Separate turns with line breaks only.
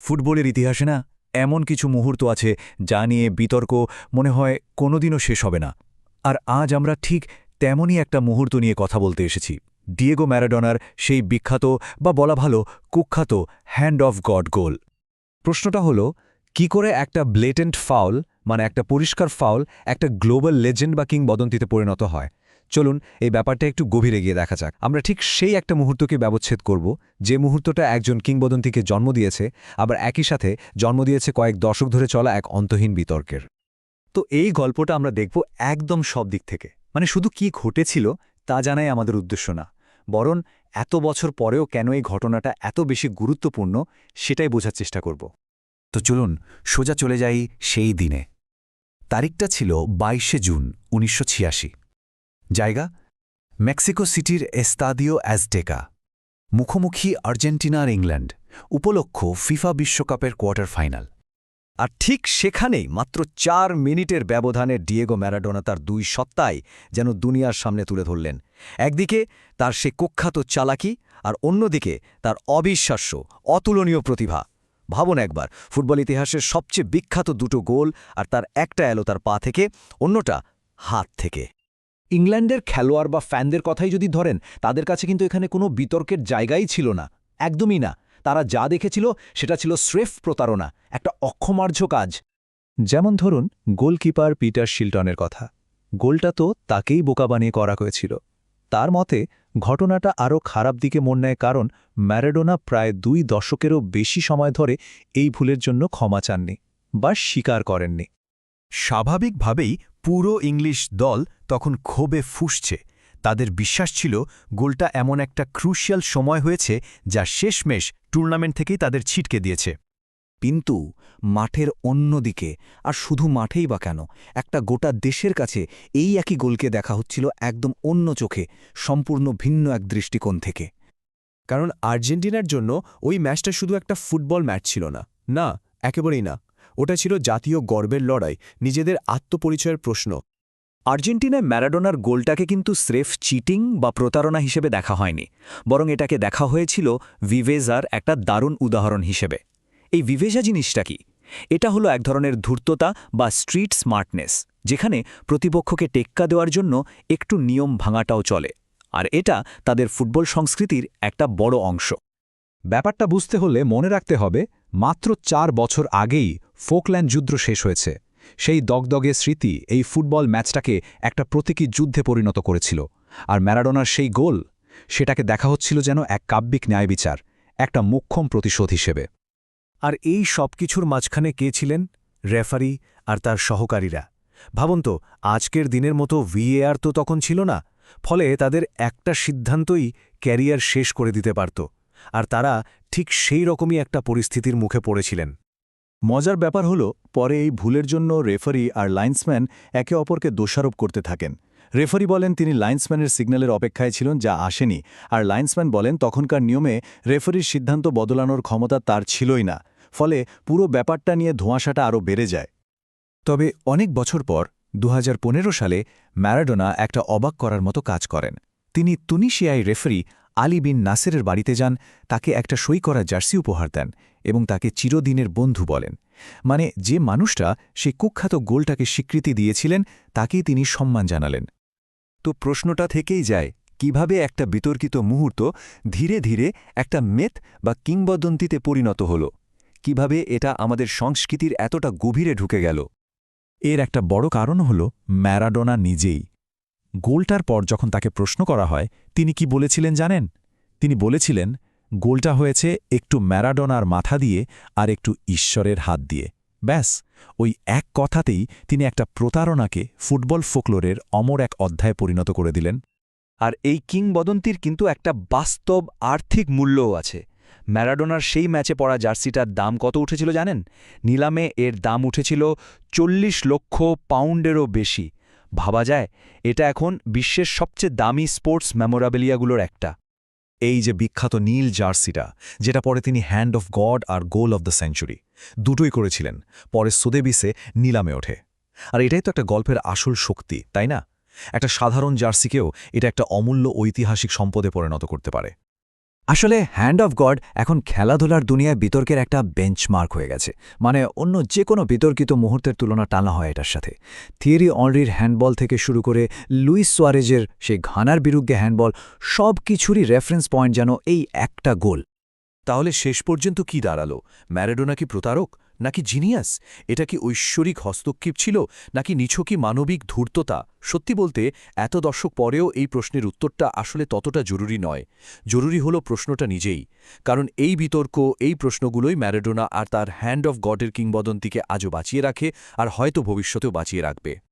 ফুটবলের ইতিহাসে না এমন কিছু মুহূর্ত আছে যা নিয়ে বিতর্ক মনে হয় কোনোদিনও শেষ হবে না। আর আজ আমরা ঠিক তেমনই একটা মুহূর্ত নিয়ে কথা বলতে এসেছি। ডিয়েগো ম্যারাডোনার সেই বিখ্যাত বা বলা ভালো কুখ্যাত হ্যান্ড অফ গড গোল। প্রশ্নটা হলো, কি করে একটা ব্লেটেন্ট ফাউল মানে একটা পরিষ্কার ফাউল, একটা গ্লোবাল লেজেন্ড বা কিংবদন্তিতে পরিণত হয়? চলুন এই ব্যাপারটা একটু গভীরে গিয়ে দেখা যাক। আমরা ঠিক সেই একটা মুহূর্তকে ব্যবচ্ছেদ করব, যে মুহূর্তটা একজন কিংবদন্তিকে জন্ম দিয়েছে, আবার একই সাথে জন্ম দিয়েছে কয়েক দশক ধরে চলা এক অন্তহীন বিতর্কের। তো এই গল্পটা আমরা দেখব একদম সব দিক থেকে। মানে শুধু কি ঘটেছিল তা জানাই আমাদের উদ্দেশ্য না। বরং এত বছর পরেও কেন এই ঘটনাটা এত বেশি গুরুত্বপূর্ণ সেটাই বোঝার চেষ্টা করব। তো চলুন সোজা চলে যাই সেই দিনে। তারিখটা ছিল বাইশে জুন, উনিশশো ছিয়াশি। জায়গা? মেক্সিকো সিটির এস্তাদিও অ্যাজটেকা। মুখোমুখি আর্জেন্টিনা আর ইংল্যান্ড। উপলক্ষ ফিফা বিশ্বকাপের কোয়ার্টার ফাইনাল। আর ঠিক সেখানেই মাত্র চার মিনিটের ব্যবধানে ডিয়েগো ম্যারাডোনা তার দুই সত্তায় যেন দুনিয়ার সামনে তুলে ধরলেন। একদিকে তার সে কুখ্যাত চালাকি আর অন্যদিকে তার অবিশ্বাস্য, অতুলনীয় প্রতিভা। ভাবুন একবার, ফুটবল ইতিহাসের সবচেয়ে বিখ্যাত দুটো গোল আর তার একটা এলো তার পা থেকে, অন্যটা হাত থেকে।
ইংল্যান্ডের খেলোয়াড় বা ফ্যানদের কথাই যদি ধরেন, তাদের কাছে কিন্তু এখানে কোনো বিতর্কের জায়গাই ছিল না, একদমই না। তারা যা দেখেছিল, সেটা ছিল স্রেফ প্রতারণা, একটা অক্ষমার্য কাজ। যেমন ধরুন, গোলকিপার পিটার শিল্টনের কথা। গোলটা তো তাকেই বোকা বানিয়ে করা হয়েছিল। তার মতে, ঘটনাটা আরও খারাপ দিকে মন নেয় কারণ, ম্যারাডোনা প্রায় দুই দশকেরও বেশি সময় ধরে এই ভুলের জন্য ক্ষমা চাননি বা স্বীকার করেননি।
স্বাভাবিকভাবেই পুরো ইংলিশ দল তখন ক্ষোভে ফুসছে। তাদের বিশ্বাস ছিল গোলটা এমন একটা ক্রুশিয়াল সময় হয়েছে যা শেষমেশ টুর্নামেন্ট থেকেই তাদের ছিটকে দিয়েছে। কিন্তু মাঠের অন্য দিকে, আর শুধু মাঠেই বা কেন, একটা গোটা দেশের কাছে এই একই গোলকে দেখা হচ্ছিল একদম অন্য চোখে, সম্পূর্ণ ভিন্ন এক দৃষ্টিকোণ থেকে।
কারণ আর্জেন্টিনার জন্য ওই ম্যাচটা শুধু একটা ফুটবল ম্যাচ ছিল না। না, একেবারেই না। ওটা ছিল জাতীয় গর্বের লড়াই, নিজেদের আত্মপরিচয়ের প্রশ্ন।
আর্জেন্টিনায় ম্যারাডোনার গোলটাকে কিন্তু স্রেফ চিটিং বা প্রতারণা হিসেবে দেখা হয়নি, বরং এটাকে দেখা হয়েছিল ভিভেজার একটা দারুণ উদাহরণ হিসেবে। এই ভিভেজা জিনিসটা কি? এটা হলো এক ধরনের ধূর্ততা বা স্ট্রিট স্মার্টনেস, যেখানে প্রতিপক্ষকে টেক্কা দেওয়ার জন্য একটু নিয়ম ভাঙাটাও চলে, আর এটা তাদের ফুটবল সংস্কৃতির একটা বড় অংশ।
ব্যাপারটা বুঝতে হলে মনে রাখতে হবে মাত্র চার বছর আগেই ফোকল্যান্ড যুদ্ধ শেষ হয়েছে। সেই দগদগে স্মৃতি এই ফুটবল ম্যাচটাকে একটা প্রতীকী যুদ্ধে পরিণত করেছিল। আর ম্যারাডোনার সেই গোল, সেটাকে দেখা হচ্ছিল যেন এক কাব্যিক ন্যায়বিচার, একটা মুখ্যম প্রতিশোধ হিসেবে।
আর এই সব কিছুর মাঝখানে কে ছিলেন? রেফারি আর তার সহকারীরা। ভাবুন তো, আজকের দিনের মতো ভিএআর তো তখন ছিল না, ফলে তাদের একটা সিদ্ধান্তই ক্যারিয়ার শেষ করে দিতে পারত। আর তারা ঠিক সেই রকমই একটা পরিস্থিতির মুখে পড়েছিলেন। মজার ব্যাপার হল, পরে এই ভুলের জন্য রেফারি আর লাইন্সম্যান একে অপরকে দোষারোপ করতে থাকেন। রেফারি বলেন, তিনি লাইন্সম্যানের সিগন্যালের অপেক্ষায় ছিলেন, যা আসেনি। আর লাইন্সম্যান বলেন, তখনকার নিয়মে রেফারির সিদ্ধান্ত বদলানোর ক্ষমতা তার ছিলই না। ফলে পুরো ব্যাপারটা নিয়ে ধোঁয়াশাটা আরও বেড়ে যায়। তবে অনেক বছর পর দু হাজার পনেরো সালে ম্যারাডোনা একটা অবাক করার মতো কাজ করেন। তিনি তুনিশিয়ায় রেফারি আলী বিন নাসেরের বাড়িতে যান, তাকে একটা সই করা জার্সি উপহার দেন এবং তাকে চিরদিনের বন্ধু বলেন। মানে যে মানুষটা সেই কুখ্যাত গোলটাকে স্বীকৃতি দিয়েছিলেন, তাকেই তিনি সম্মান জানালেন। তো প্রশ্নটা থেকেই যায়, কীভাবে একটা বিতর্কিত মুহূর্ত ধীরে ধীরে একটা মেথ বা কিংবদন্তিতে পরিণত হল? কীভাবে এটা আমাদের সংস্কৃতির এতটা গভীরে ঢুকে গেল? এর একটা বড় কারণ হল ম্যারাডোনা নিজেই। গোলটার পর যখন তাকে প্রশ্ন করা হয়, তিনি কি বলেছিলেন জানেন? তিনি বলেছিলেন, গোলটা হয়েছে একটু ম্যারাডোনার মাথা দিয়ে আর একটু ঈশ্বরের হাত দিয়ে। ব্যাস, ওই এক কথাতেই তিনি একটা প্রতারণাকে ফুটবল ফোকলোরের অমর এক অধ্যায়ে পরিণত করে দিলেন। আর এই কিংবদন্তির কিন্তু একটা বাস্তব আর্থিক মূল্যও আছে। ম্যারাডোনার সেই ম্যাচে পড়া জার্সিটার দাম কত উঠেছিল জানেন? নিলামে এর দাম উঠেছিল চল্লিশ লক্ষ পাউন্ডেরও বেশি। ভাবা যায়, এটা এখন বিশ্বের সবচেয়ে দামি স্পোর্টস মেমোরাবেলিয়াগুলোর একটা। এই যে বিখ্যাত নীল জার্সিটা, যেটা পরে তিনি হ্যান্ড অফ গড আর গোল অফ দ্য সেঞ্চুরি, দুটোই করেছিলেন, পরে সুদেবিসে নিলামে ওঠে। আর এটাই তো একটা গল্পের আসল শক্তি, তাই না? একটা সাধারণ জার্সিকেও এটা একটা অমূল্য ঐতিহাসিক সম্পদে পরিণত করতে পারে।
আসলে হ্যান্ড অফ গড এখন খেলাধুলার দুনিয়ায় বিতর্কের একটা বেঞ্চমার্ক হয়ে গেছে। মানে অন্য যে কোনো বিতর্কিত মুহূর্তের তুলনা টানা হয় এটার সাথে। থিয়েরি অনরির হ্যান্ডবল থেকে শুরু করে লুইস সোয়ারেজের সেই ঘানার বিরুদ্ধে হ্যান্ডবল সব কিছুরই রেফারেন্স পয়েন্ট যেন এই একটা গোল।
তাহলে শেষ পর্যন্ত কি দাঁড়াল? ম্যারাডোনা কি প্রতারক? নাকি জিনিয়াস? এটা কি ঐশ্বরিক হস্তক্ষেপ ছিল? নাকি নিছকি মানবিক ধূর্ততা? সত্যি বলতে, এত দশক পরেও এই প্রশ্নের উত্তরটা আসলে ততটা জরুরি নয়। জরুরি হলো প্রশ্নটা নিজেই। কারণ এই বিতর্ক, এই প্রশ্নগুলোই ম্যারাডোনা আর তার হ্যান্ড অফ গডের কিংবদন্তিকে আজও বাঁচিয়ে রাখে আর হয়তো ভবিষ্যতেও বাঁচিয়ে রাখবে।